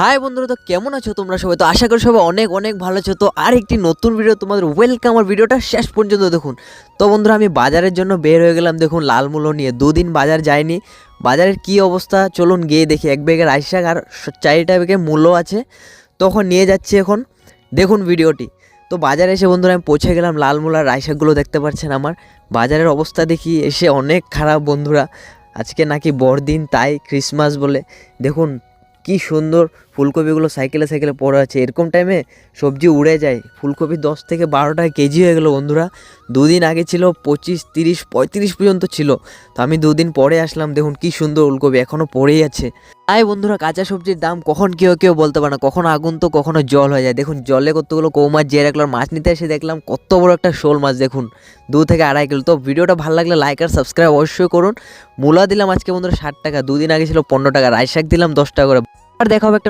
High বন্ধুরা, তো কেমন আছো তোমরা সবাই? তো আশা করি সবাই অনেক অনেক ভালো আছো। তো আর একটি নতুন ভিডিও তোমাদের ওয়েলকাম আমার ভিডিওটা শেষ পর্যন্ত দেখুন। তো বন্ধুরা, আমি বাজারের জন্য বের হয়ে গেলাম। দেখুন, লাল মূলো নিয়ে দুদিন বাজার যায়নি বাজারের কি অবস্থা? চলুন গিয়ে দেখি। এক ব্যাগের রাইস শাক আর চারিটা ব্যাগে মূল্য আছে। তখন নিয়ে যাচ্ছি এখন। দেখুন ভিডিওটি তো বাজারে এসে বন্ধুরা, আমি পৌঁছে গেলাম। লাল মূলার রাইস শাকগুলো দেখতে পাচ্ছেন আমার। বাজারের অবস্থা দেখি, এসে অনেক খারাপ বন্ধুরা। আজকে নাকি বড়দিন, তাই ক্রিসমাস বলে। দেখুন কি সুন্দর ফুলকপিগুলো সাইকেলে সাইকেলে পড়ে আছে। এরকম টাইমে সবজি উড়ে যায়। ফুলকপি দশ থেকে বারো টাকা কেজি হয়ে গেলো বন্ধুরা। দুদিন আগে ছিল পঁচিশ, তিরিশ, পঁয়ত্রিশ পর্যন্ত ছিল। তো আমি দুদিন পরে আসলাম, দেখুন কি সুন্দর ফুলকপি এখনও পড়েই আছে। তাই বন্ধুরা, কাঁচা সবজির দাম কখন কেউ কেউ বলতে পারে না। কখনো আগুন তো কখনো জল হয়ে যায়। দেখুন, জলে কতগুলো কৌ মাছ জিয়ে রাখলাম মাছ নিতে এসে দেখলাম কত বড় একটা শোল মাছ, দেখুন। দু থেকে আড়াই কিলো। তো ভিডিওটা ভালো লাগলে লাইক আর সাবস্ক্রাইব অবশ্যই করুন। মূলা দিলাম আজকে বন্ধুরা ষাট টাকা। দুদিন আগে ছিল পনেরো টাকা। রাইস শাক দিলাম দশ টাকা করে। আর দেখা হবে একটা